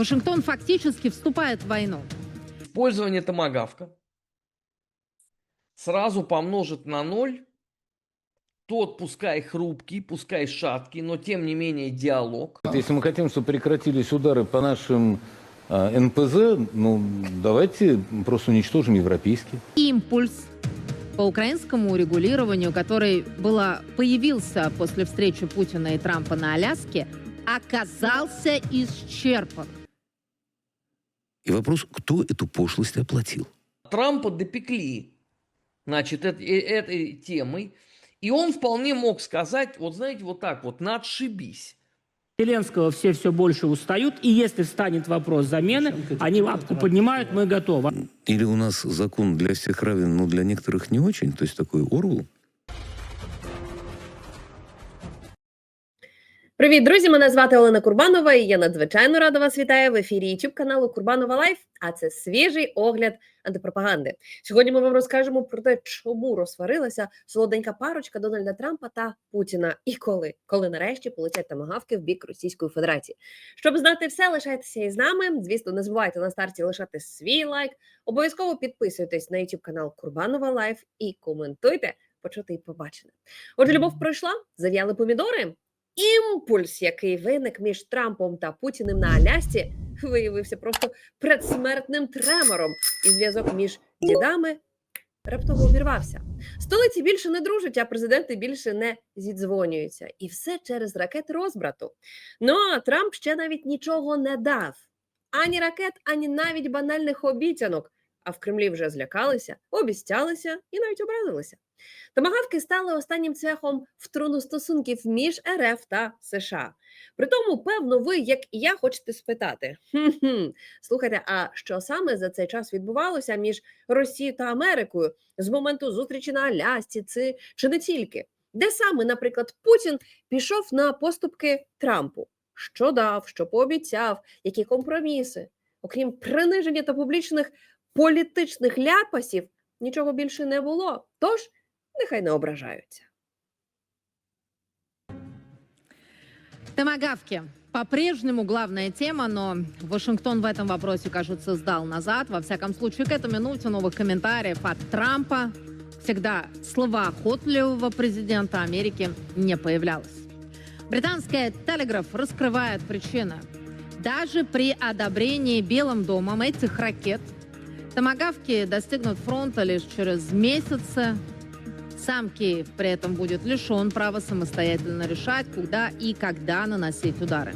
Вашингтон фактически вступает в войну. Использование томагавка сразу помножит на ноль тот, пускай хрупкий, пускай шаткий, но тем не менее диалог. Если мы хотим, чтобы прекратились удары по нашим а, НПЗ, ну давайте просто уничтожим европейские. Импульс по украинскому урегулированию, который было, появился после встречи Путина и Трампа на Аляске, оказался исчерпан. И вопрос, кто эту пошлость оплатил? Трампа допекли, значит, эт- э- этой темой, и он вполне мог сказать, вот знаете, вот так вот, надшибись. Зеленского все все больше устают, и если встанет вопрос замены, они лапку поднимают, мы готовы. Или у нас закон для всех равен, но для некоторых не очень, то есть такой Орвел? Привіт, друзі! Мене звати Олена Курбанова, і я надзвичайно рада вас вітаю в ефірі youtube каналу Курбанова Лайф. А це свіжий огляд антипропаганди. Сьогодні ми вам розкажемо про те, чому розсварилася солоденька парочка Дональда Трампа та Путіна, і коли, коли нарешті полетять тамагавки в бік Російської Федерації. Щоб знати все, лишайтеся із нами. Звісно, не забувайте на старті лишати свій лайк. Обов'язково підписуйтесь на youtube канал Курбанова Лайф і коментуйте, почути і побачене. Отже, любов пройшла, зав'яли помідори. Імпульс, який виник між Трампом та Путіним на Алясці, виявився просто предсмертним тремором, і зв'язок між дідами раптово обірвався. Столиці більше не дружать, а президенти більше не зідзвонюються. І все через ракети розбрату. Ну а Трамп ще навіть нічого не дав. Ані ракет, ані навіть банальних обіцянок. А в Кремлі вже злякалися, обіцялися і навіть образилися. Томагавки стали останнім цвяхом в труну стосунків між РФ та США. Притому, певно, ви, як і я, хочете спитати: хм-хм, слухайте, а що саме за цей час відбувалося між Росією та Америкою з моменту зустрічі на Алясці, чи, чи не тільки? Де саме, наприклад, Путін пішов на поступки Трампу? Що дав, що пообіцяв, які компроміси? Окрім приниження та публічних політичних ляпасів, нічого більше не було. Тож нехай не ображаються. Томагавки. По-прежнему главная тема, но Вашингтон в этом вопросе, кажется, сдал назад. Во всяком случае, к этой минуте новых комментариев от Трампа, всегда словоохотливого президента Америки, не появлялось. Британская Телеграф раскрывает причины. Даже при одобрении Белым домом этих ракет томагавки достигнут фронта лишь через месяцы. Сам Киев при этом будет лишен права самостоятельно решать, куда и когда наносить удары.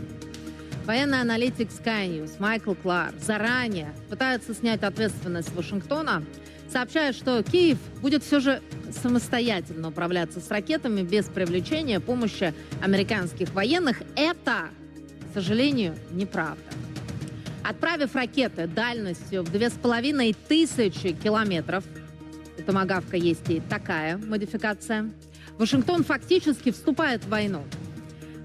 Военный аналитик Sky News Майкл Кларк заранее пытается снять ответственность Вашингтона, сообщая, что Киев будет все же самостоятельно управляться с ракетами без привлечения помощи американских военных. Это, к сожалению, неправда. Отправив ракеты дальностью в две с половиной тысячи километров, у Томагавка есть и такая модификация, Вашингтон фактически вступает в войну.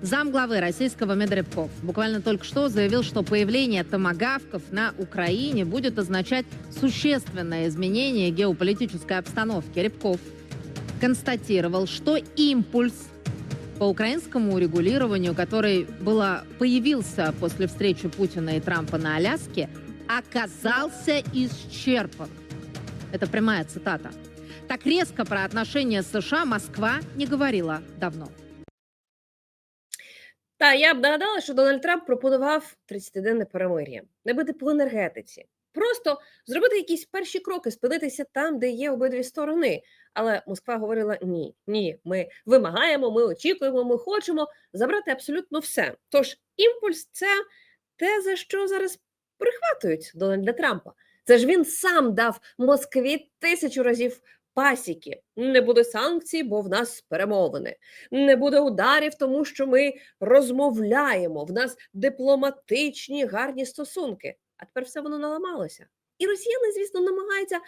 Зам главы российского Медребков буквально только что заявил, что появление томагавков на Украине будет означать существенное изменение геополитической обстановки. Рябков констатировал, что импульс по украинскому урегулированию, который было, появился после встречи Путина и Трампа на Аляске, оказался исчерпан. Это прямая цитата. Так резко про отношения с США Москва не говорила давно. Та я б нагадала, що Дональд Трамп пропонував 30-денне перемир'я, не бити по енергетиці, просто зробити якісь перші кроки, спинитися там, де є обидві сторони. Але Москва говорила: ні, ні, ми вимагаємо, ми очікуємо, ми хочемо забрати абсолютно все. Тож імпульс це те, за що зараз прихватують Дональда Трампа. Це ж він сам дав Москві тисячу разів пасіки. Не буде санкцій, бо в нас перемовини. Не буде ударів, тому що ми розмовляємо. В нас дипломатичні гарні стосунки. А тепер все воно наламалося. І росіяни, звісно, намагаються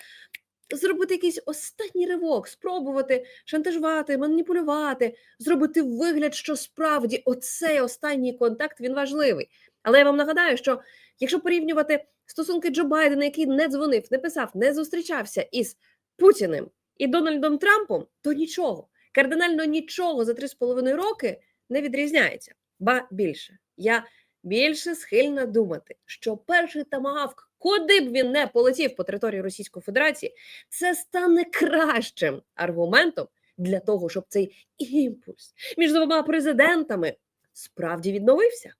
зробити якийсь останній ривок, спробувати шантажувати, маніпулювати, зробити вигляд, що справді оцей останній контакт він важливий. Але я вам нагадаю, що якщо порівнювати стосунки Джо Байдена, який не дзвонив, не писав, не зустрічався із Путіним і Дональдом Трампом, то нічого, кардинально нічого за три з половиною роки не відрізняється. Ба більше. Я більше схильна думати, що перший тамагавк, куди б він не полетів по території Російської Федерації, це стане кращим аргументом для того, щоб цей імпульс між двома президентами справді відновився.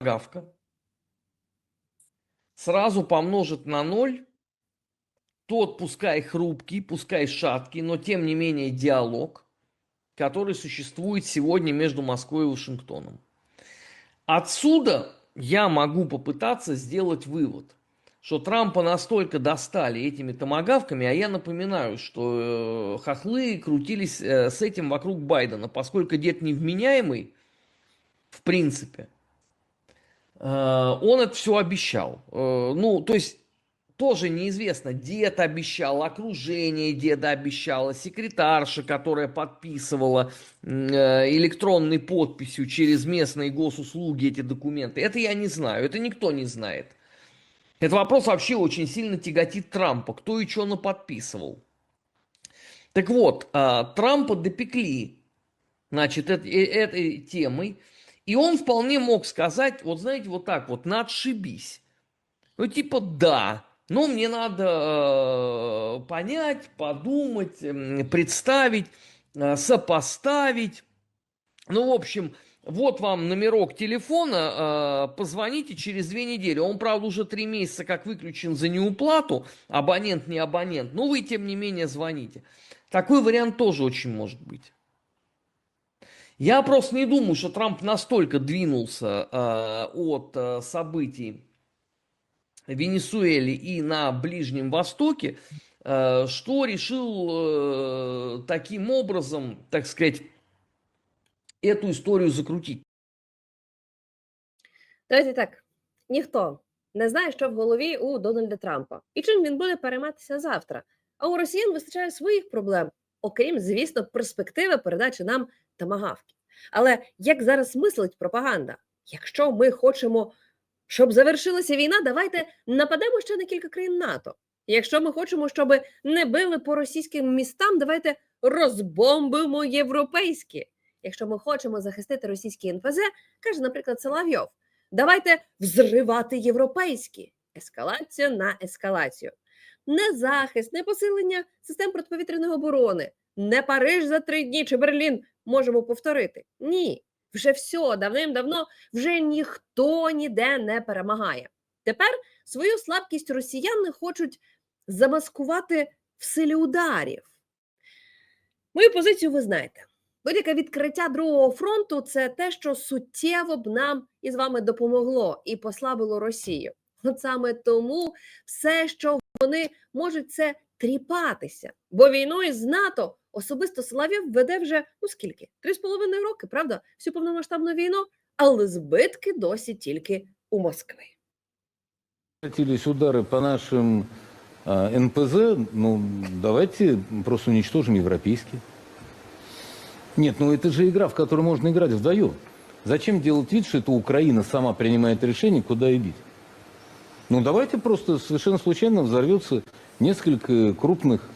Гавка. Сразу помножит на ноль тот, пускай хрупкий, пускай шаткий, но тем не менее диалог, который существует сегодня между Москвой и Вашингтоном. Отсюда я могу попытаться сделать вывод, что Трампа настолько достали этими томогавками, а я напоминаю, что э, хохлы крутились э, с этим вокруг Байдена, поскольку дед невменяемый, в принципе, он это все обещал. Э, Ну, то есть тоже неизвестно, дед обещал, окружение деда обещало, секретарша, которая подписывала э, электронной подписью через местные госуслуги эти документы. Это я не знаю, это никто не знает. Этот вопрос вообще очень сильно тяготит Трампа, кто и что наподписывал. Так вот, Трампа допекли, значит, эт- э- этой темой, и он вполне мог сказать, вот знаете, вот так вот, на отшибись. Ну, типа, да, но мне надо э, понять, подумать, представить, э, сопоставить. Ну, в общем, вот вам номерок телефона, э, позвоните через две недели. Он, правда, уже три месяца как выключен за неуплату, абонент не абонент, но вы, тем не менее, звоните. Такой вариант тоже очень может быть. Я просто не думаю, что Трамп настолько двинулся э, от э, событий в Венесуэле и на Ближнем Востоке, э, что решил э, таким образом, так сказать, эту историю закрутить. Давайте так: ніхто не знає, що в голові у Дональда Трампа і чим він буде перейматися завтра. А у росіян вистачає своїх проблем, окрім, звісно, перспективи передачі нам тамагавків. Але як зараз мислить пропаганда? Якщо ми хочемо, щоб завершилася війна, давайте нападемо ще на кілька країн НАТО. Якщо ми хочемо, щоб не били по російським містам, давайте розбомбимо європейські. Якщо ми хочемо захистити російські НПЗ, каже, наприклад, Соловйов, давайте взривати європейські. Ескалація на ескалацію. Не захист, не посилення систем протиповітряної оборони, не Париж за три дні чи Берлін можемо повторити. Ні, вже все давним-давно вже ніхто ніде не перемагає. Тепер свою слабкість росіяни хочуть замаскувати в силі ударів. Мою позицію ви знаєте. Будь-яке відкриття другого фронту це те, що суттєво б нам із вами допомогло і послабило Росію. От саме тому все, що вони можуть це тріпатися. Бо війною з НАТО особисто Соловйов веде вже ну скільки? Три з половиною роки, правда? Всю повномасштабну війну, але збитки досі тільки у Москви. Прекратились удары по нашим а, НПЗ, ну, давайте просто уничтожим европейские. Нет, ну это же игра, в которую можно играть вдвоем. Зачем делать вид, что это Украина сама принимает решение, куда и бить? Ну, давайте просто совершенно случайно взорвется несколько крупных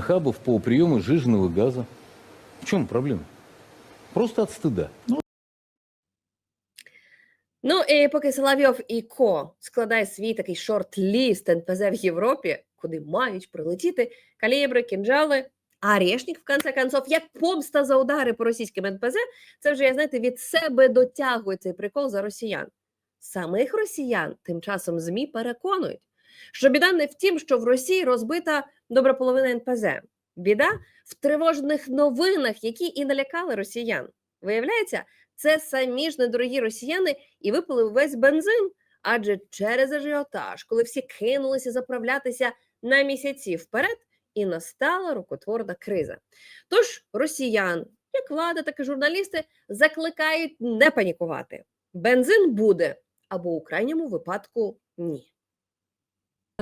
хабов по приему сжиженного газа. В чем проблема? Просто от стыда. Ну і поки Соловйов і Ко складає свій такий шорт-ліст НПЗ в Європі, куди мають прилетіти калібри, кінжали. А Решнік, в конце концов, як помста за удари по російським НПЗ, це вже, я знаєте, від себе дотягує цей прикол за росіян. Самих росіян тим часом ЗМІ переконують, що біда не в тім, що в Росії розбита добра половина НПЗ. Біда в тривожних новинах, які і налякали росіян. Виявляється, це самі ж недорогі росіяни і випили весь бензин. Адже через ажіотаж, коли всі кинулися заправлятися на місяці вперед, і настала рукотворна криза. Тож росіян, як влада, так і журналісти, закликають не панікувати. Бензин буде або у крайньому випадку ні.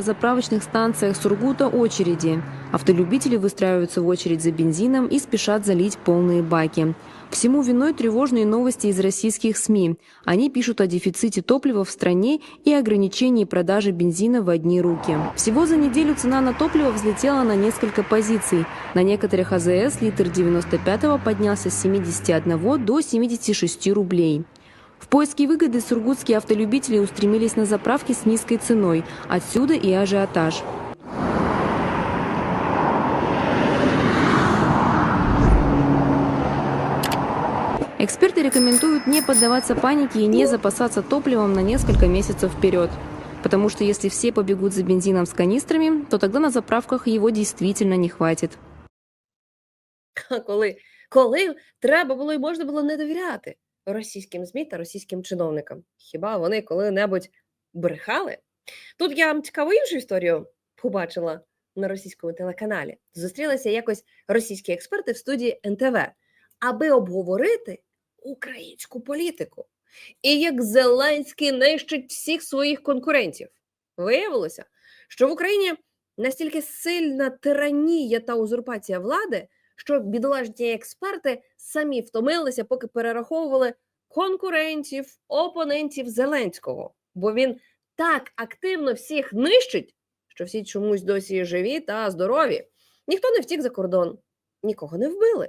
На заправочных станциях Сургута очереди. Автолюбители выстраиваются в очередь за бензином и спешат залить полные баки. Всему виной тревожные новости из российских СМИ. Они пишут о дефиците топлива в стране и ограничении продажи бензина в одни руки. Всего за неделю цена на топливо взлетела на несколько позиций. На некоторых АЗС литр 95-го поднялся с 71 до 76 рублей. В поиске выгоды сургутские автолюбители устремились на заправки с низкой ценой. Отсюда и ажиотаж. Эксперты рекомендуют не поддаваться панике и не запасаться топливом на несколько месяцев вперед. Потому что если все побегут за бензином с канистрами, то тогда на заправках его действительно не хватит. Коли, коли треба було і можна було не довіряти російським ЗМІ та російським чиновникам? Хіба вони коли-небудь брехали? Тут я цікаву іншу історію побачила на російському телеканалі. Зустрілися якось російські експерти в студії НТВ, аби обговорити українську політику. І як Зеленський нищить всіх своїх конкурентів. Виявилося, що в Україні настільки сильна тиранія та узурпація влади, що бідолажні експерти самі втомилися, поки перераховували конкурентів, опонентів Зеленського, бо він так активно всіх нищить, що всі чомусь досі живі та здорові. Ніхто не втік за кордон, нікого не вбили.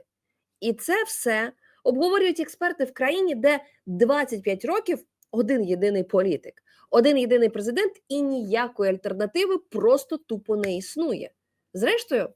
І це все обговорюють експерти в країні, де 25 років один єдиний політик, один єдиний президент і ніякої альтернативи просто тупо не існує. Зрештою,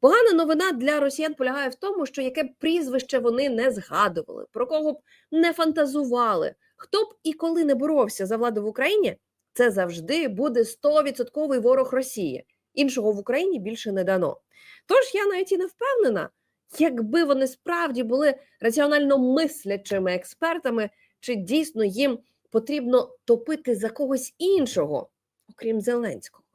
погана новина для росіян полягає в тому, що яке б прізвище вони не згадували, про кого б не фантазували, хто б і коли не боровся за владу в Україні, це завжди буде 100% ворог Росії. Іншого в Україні більше не дано. Тож я навіть і не впевнена, якби вони справді були раціонально мислячими експертами, чи дійсно їм потрібно топити за когось іншого, окрім Зеленського.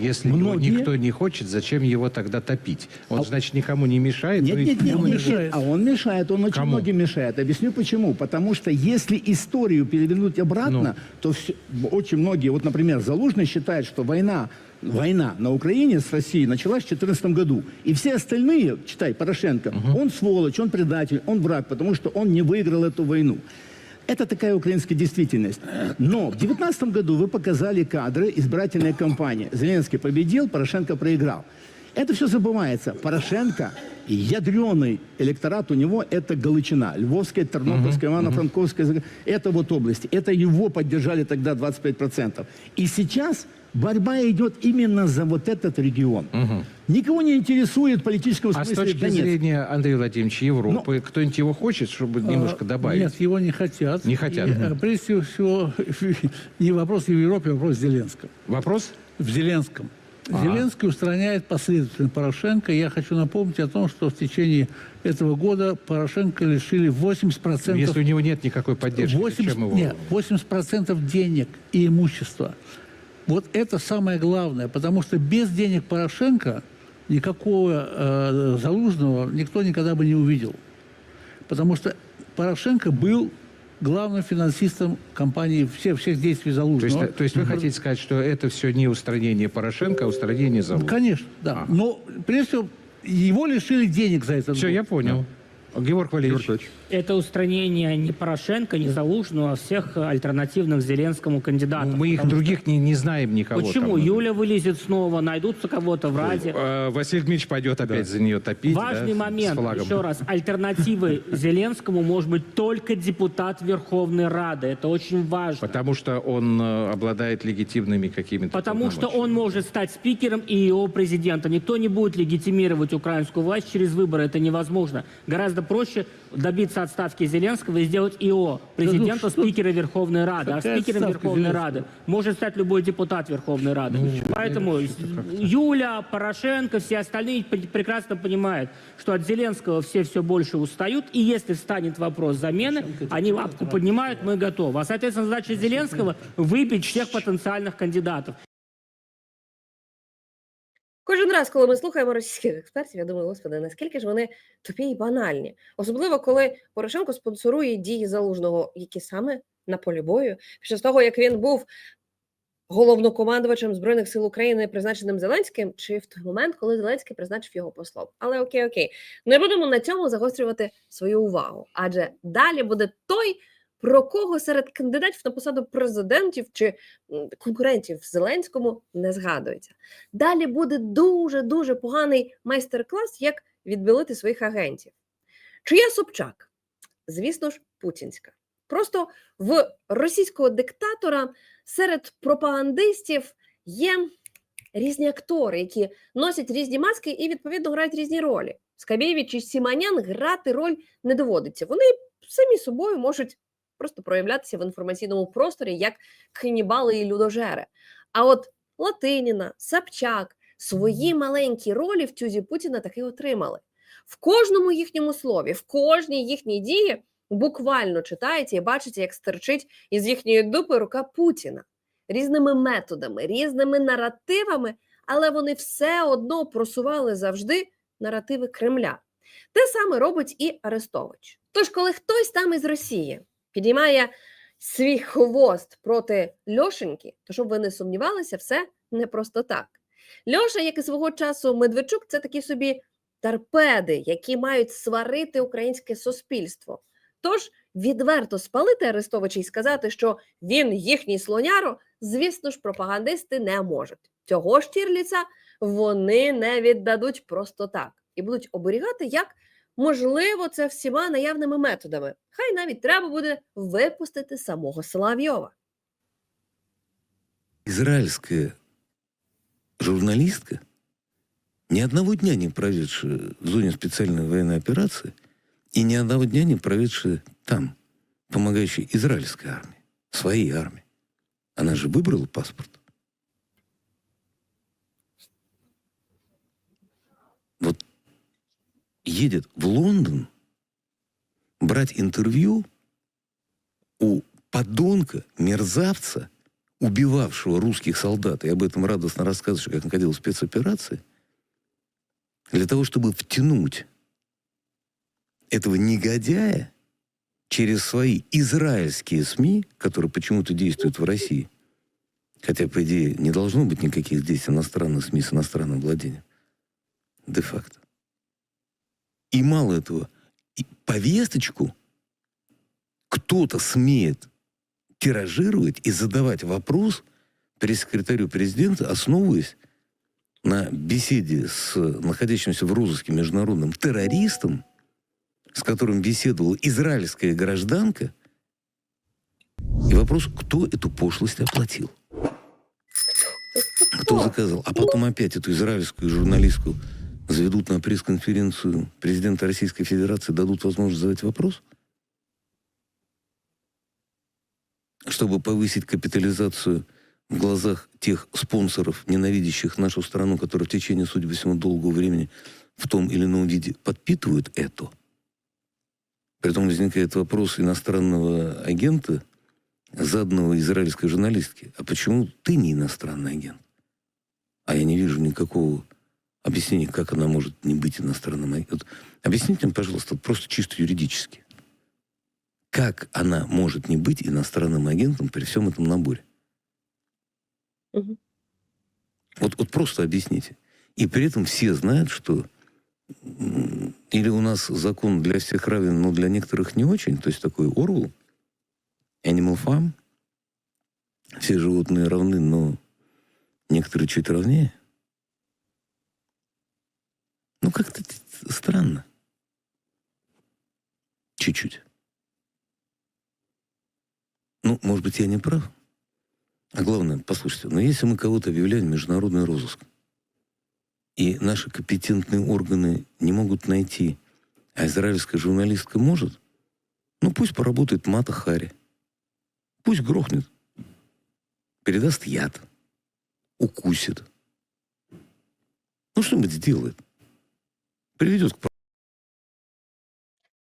Если его Многие- никто не хочет, зачем его тогда топить? Он, А- значит, никому не мешает. Нет, ну нет, нет, он не мешает. А он мешает, он очень Кому? многим мешает. Объясню почему. Потому что если историю перевернуть обратно, Ну. то всё- очень многие, вот, например, Залужный считает, что война, война на Украине с Россией началась в 2014 году. И все остальные, читай, Порошенко, он сволочь, он предатель, он враг, потому что он не выиграл эту войну. Это такая украинская действительность. Но в 2019 году вы показали кадры избирательной кампании. Зеленский победил, Порошенко проиграл. Это все забывается. Порошенко, ядреный электорат у него – это Галичина. Львовская, Тернополская, Ивано-Франковская. Это вот области. Это его поддержали тогда 25%. И сейчас борьба идет именно за вот этот регион. Никого не интересует в политическом А с точки Донецк. зрения Андрея Владимировича Европы, кто-нибудь его хочет, чтобы немножко А, добавить? Нет, его не хотят. Не хотят. И, э, прежде всего, не вопрос в Европе, а вопрос в Зеленском. Вопрос? В Зеленском. Ага. Зеленский устраняет последовательно Порошенко. Я хочу напомнить о том, что в течение этого года Порошенко лишили 80%, Если у него нет никакой поддержки, 80, зачем его? нет, 80% денег и имущества. Вот это самое главное, потому что без денег Порошенко никакого э, Залужного никто никогда бы не увидел. Потому что Порошенко был главным финансистом компании всех, всех действий То Залужного. есть, то есть вы хотите сказать, что это все не устранение Порошенко, а устранение Залужного? Конечно, да. Ага. Но прежде всего его лишили денег за это. Все, я понял. Георг Валерьевич. Это устранение не Порошенко, не Залужного, а всех альтернативных Зеленскому кандидатов. Ну, Мы их других не, не знаем что- никого. Почему? там. Юля вылезет снова, найдутся кого-то в Раде. Э, Василий Дмитриевич пойдет опять за нее топить. Важный да, момент, С флагом. еще раз, альтернативой Зеленскому может быть только депутат Верховной Рады. Это очень важно. Потому что он э, обладает легитимными какими-то Потому что он может стать спикером и его президентом. Никто не будет легитимировать украинскую власть через выборы. Это невозможно. Гораздо проще добиться отставки Зеленского и сделать ИО президента, ну спикера Верховной Рады. А спикером Верховной Зеленского? Рады может стать любой депутат Верховной Рады. Ну, Поэтому Юля, Порошенко, все остальные пр- прекрасно понимают, что от Зеленского все все больше устают. И если встанет вопрос замены, они лапку поднимают, мы готовы. А, соответственно, задача Зеленского – выбить всех потенциальных кандидатов. Кожен раз, коли ми слухаємо російських експертів, я думаю, господи, наскільки ж вони тупі і банальні. Особливо, коли Порошенко спонсорує дії залужного, які саме на полі бою, після того, як він був головнокомандувачем Збройних сил України, призначеним Зеленським, чи в той момент, коли Зеленський призначив його послом. Але окей, окей, не будемо на цьому загострювати свою увагу, адже далі буде той. Про кого серед кандидатів на посаду президентів чи конкурентів Зеленському не згадується. Далі буде дуже дуже поганий майстер-клас, як відбілити своїх агентів. Чия Собчак? Звісно ж, путінська. Просто в російського диктатора серед пропагандистів є різні актори, які носять різні маски і відповідно грають різні ролі. Скабєвич і Сіманян грати роль не доводиться. Вони самі собою можуть просто проявлятися в інформаційному просторі як канібали і людожери. А от Латиніна, Собчак свої маленькі ролі в тюзі Путіна таки отримали. В кожному їхньому слові, в кожній їхній дії буквально читається і бачиться, як стерчить із їхньої дупи рука Путіна різними методами, різними наративами, але вони все одно просували завжди наративи Кремля. Те саме робить і Арестович. Тож, коли хтось там із Росії підіймає свій хвост проти Льошеньки, то щоб ви не сумнівалися, все не просто так. Льоша, як і свого часу Медведчук, це такі собі торпеди, які мають сварити українське суспільство. Тож відверто спалити Арестовича і сказати, що він їхній слоняро, звісно ж, пропагандисти не можуть. Цього Штірліца вони не віддадуть просто так і будуть оберігати, як можливо, це всіма наявними методами. Хай навіть треба буде випустити самого Соловйова. Израильская журналистка, ни одного дня не проведшая в зоне специальной военной операции и ни одного дня не проведшая там, помогающая израильской армии, своей армии. Она же выбрала паспорт. Вот едет в Лондон брать интервью у подонка, мерзавца, убивавшего русских солдат, и об этом радостно рассказываешь, как находил спецоперации, для того, чтобы втянуть этого негодяя через свои израильские СМИ, которые почему-то действуют в России, хотя, по идее, не должно быть никаких здесь иностранных СМИ с иностранным владением, де-факто. И мало этого, и повесточку кто-то смеет тиражировать и задавать вопрос пресс-секретарю президента, основываясь на беседе с находящимся в розыске международным террористом, с которым беседовала израильская гражданка, и вопрос, кто эту пошлость оплатил. Кто заказал? А потом опять эту израильскую журналистку заведут на пресс-конференцию президента Российской Федерации, дадут возможность задать вопрос? Чтобы повысить капитализацию в глазах тех спонсоров, ненавидящих нашу страну, которые в течение, судя по всему, долгого времени в том или ином виде подпитывают это. Притом возникает вопрос иностранного агента, заданного израильской журналистке. А почему ты не иностранный агент? А я не вижу никакого объяснения, как она может не быть иностранным агентом. Вот объясните мне, пожалуйста, просто чисто юридически. Как она может не быть иностранным агентом при всем этом наборе? Мгм. Вот, вот просто объясните. И при этом все знают, что или у нас закон для всех равен, но для некоторых не очень, то есть такой Орвел, Animal Farm, все животные равны, но некоторые чуть равнее. Ну, как-то странно. Чуть-чуть. Ну, может быть, я не прав. А главное, послушайте, но если мы кого-то объявляем международный розыск, и наши компетентные органы не могут найти, а израильская журналистка может, ну пусть поработает Мата Хари. Пусть грохнет. Передаст яд. Укусит. Ну, что-нибудь сделает. Приведет к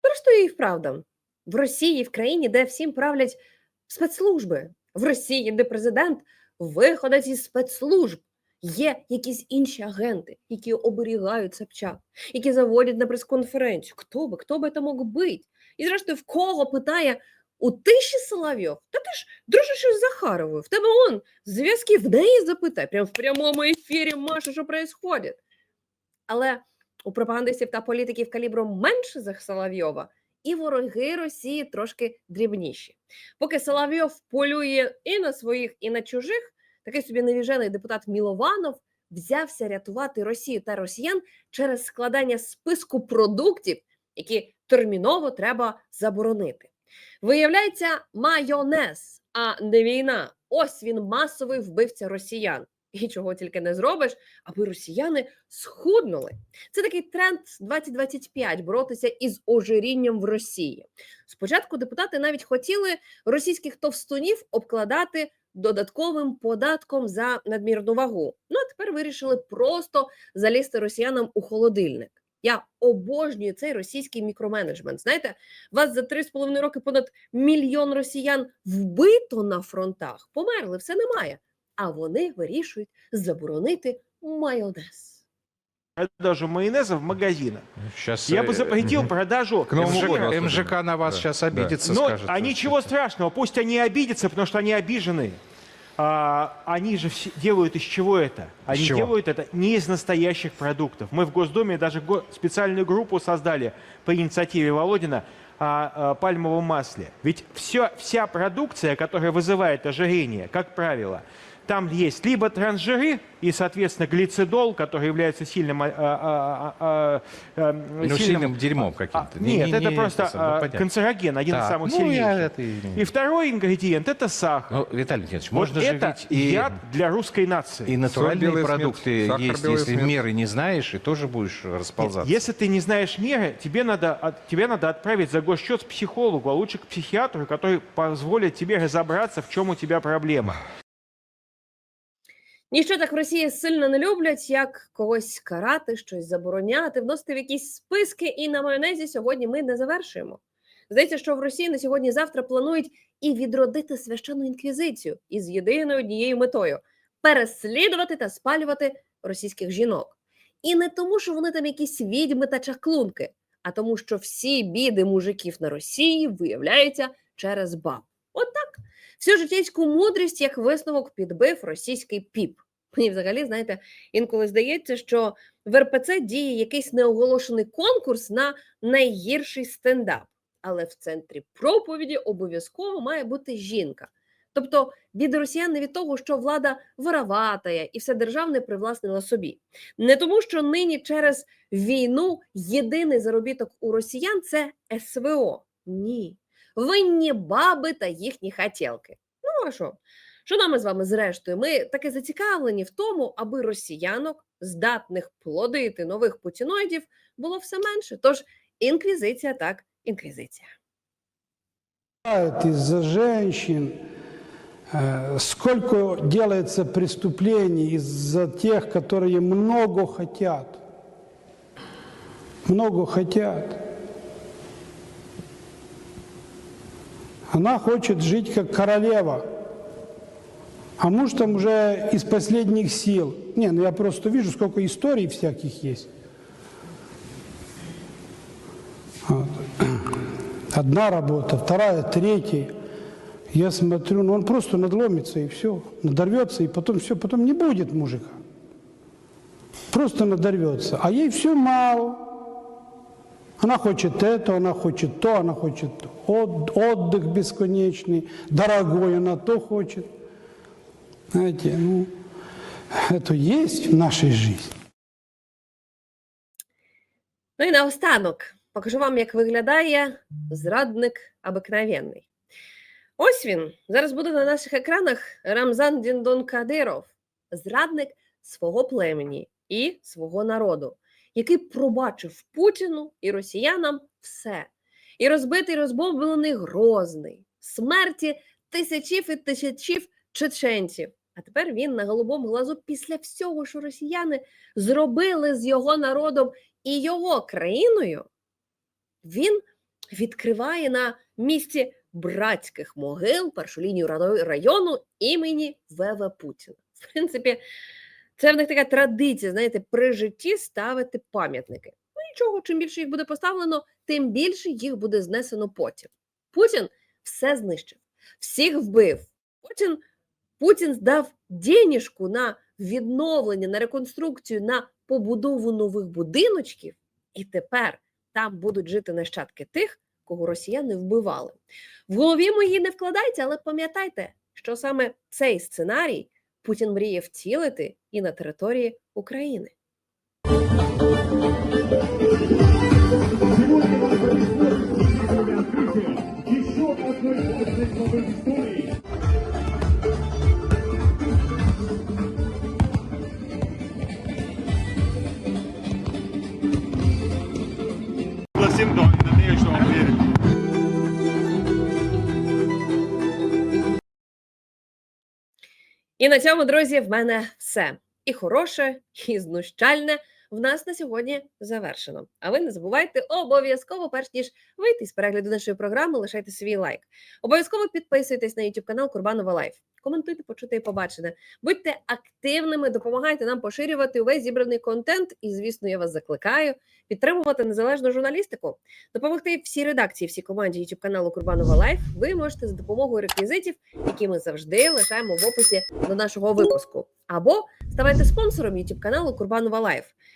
Просто і вправда. В Росії, в країні, де всім правлять спецслужби, в Росії, де президент виходить із спецслужб. Є якісь інші агенти, які оберігають Собчак, які заводять на прес-конференцію. Хто би, хто би це мог бути? І зрештою, в кого питає у тиші Соловйов? Та ти ж дружиш із Захаровою, в тебе он зв'язки в неї запитай, прямо в прямому ефірі, Маша, що відбувається. Але у пропагандистів та політиків калібром менше за Соловйова, і вороги Росії трошки дрібніші. Поки Соловйов полює і на своїх, і на чужих, такий собі невіжений депутат Мілованов взявся рятувати Росію та росіян через складання списку продуктів, які терміново треба заборонити. Виявляється, майонез, а не війна. Ось він масовий вбивця росіян. І чого тільки не зробиш, аби росіяни схуднули. Це такий тренд 2025 боротися із ожирінням в Росії. Спочатку депутати навіть хотіли російських товстунів обкладати додатковим податком за надмірну вагу. Ну а тепер вирішили просто залізти росіянам у холодильник. Я обожнюю цей російський мікроменеджмент. Знаєте, вас за три з половиною роки понад мільйон росіян вбито на фронтах, померли, все немає. А вони вирішують заборонити майонез. продажу майонеза в магазинах. Сейчас Я бы запретил продажу к Новому МЖК. году особенно. МЖК на вас Да, сейчас да. обидится, Но скажет. а ничего страшного, пусть они обидятся, потому что они обижены. А, они же все делают из чего это? Они чего? делают это не из настоящих продуктов. Мы в Госдуме даже го- специальную группу создали по инициативе Володина о, о пальмовом масле. Ведь все, вся продукция, которая вызывает ожирение, как правило, там есть либо трансжиры и, соответственно, глицидол, который является сильным, а, а, а, а, Ну, сильным- сильным дерьмом а, каким-то. Не- нет, не- это не просто это а, канцероген, один из Так, самых ну, сильнейших. я это и- второй ингредиент это сахар. Ну, Виталий Никитич, вот можно же это ведь и, яд для русской нации. и натуральные смерть, продукты сахар, есть, если смерть. меры не знаешь, и тоже будешь Нет, расползаться. Если ты не знаешь меры, тебе надо, от- тебе надо отправить за госсчет к психологу, а лучше к психиатру, который позволит тебе разобраться, в чем у тебя проблема. Ніщо так в Росії сильно не люблять, як когось карати, щось забороняти, вносити в якісь списки. І на майонезі сьогодні ми не завершуємо. Здається, що в Росії на сьогодні-завтра планують і відродити священну інквізицію із єдиною однією метою переслідувати та спалювати російських жінок. І не тому, що вони там якісь відьми та чаклунки, а тому, що всі біди мужиків на Росії виявляються через баб. От так. Всю житейську мудрість як висновок підбив російський піп. Мені взагалі, знаєте, інколи здається, що в РПЦ діє якийсь неоголошений конкурс на найгірший стендап. Але в центрі проповіді обов'язково має бути жінка. Тобто від росіян не від того, що влада вороватая і все державне привласнила собі. Не тому, що нині через війну єдиний заробіток у росіян це СВО. Ні. Винні баби та їхні хотілки. Ну а що? Що нами з вами зрештою? Ми таки зацікавлені в тому, аби росіянок, здатних плодити нових путіноїдів, було все менше. Тож інквізиція так, інквізиція. из-за женщин, э, сколько делается преступлений из-за тех, которые много хотят. Много хотят. Она хочет жить как королева. А муж там уже из последних сил. Не, ну я просто вижу, сколько историй всяких есть. Одна работа, вторая, третья. Я смотрю, ну он просто надломится и все, надорвется, и потом все, потом не будет мужика. Просто надорвется. А ей все мало. Она хочет это, она хочет то, она хочет от- отдых бесконечный, дорогой она то хочет. Знаете, ну, это есть в нашей жизни. Ну і наостанок покажу вам, як виглядає зрадник обикновенний. Ось він. Зараз буде на наших екранах Рамзан Діндон Кадиров, зрадник свого племені і свого народу, який пробачив Путіну і росіянам все. І розбитий, розбомблений Грозний, смерті тисячів і тисячів чеченців. А тепер він на голубому глазу після всього, що росіяни зробили з його народом і його країною, він відкриває на місці братських могил першу лінію району імені В.В. Путіна. В принципі, це в них така традиція, знаєте, при житті ставити пам'ятники. Ну нічого, чим більше їх буде поставлено, тим більше їх буде знесено потім. Путін все знищив, всіх вбив. Путін, Путін здав денежку на відновлення, на реконструкцію, на побудову нових будиночків, і тепер там будуть жити нащадки тих, кого росіяни вбивали. В голові моїй не вкладається, але пам'ятайте, що саме цей сценарій Путін мріє втілити і на території України. Еще І на цьому, друзі, в мене все. І хороше, і знущальне в нас на сьогодні завершено. А ви не забувайте обов'язково, перш ніж вийти з перегляду нашої програми, лишайте свій лайк. Обов'язково підписуйтесь на YouTube канал Курбанова Лайф. Коментуйте, почути і побачене. Будьте активними, допомагайте нам поширювати увесь зібраний контент. І, звісно, я вас закликаю підтримувати незалежну журналістику. Допомогти всій редакції, всій команді YouTube каналу Курбанова Лайф. Ви можете за допомогою реквізитів, які ми завжди лишаємо в описі до нашого випуску. Або ставайте спонсором YouTube каналу Курбанова Лайф.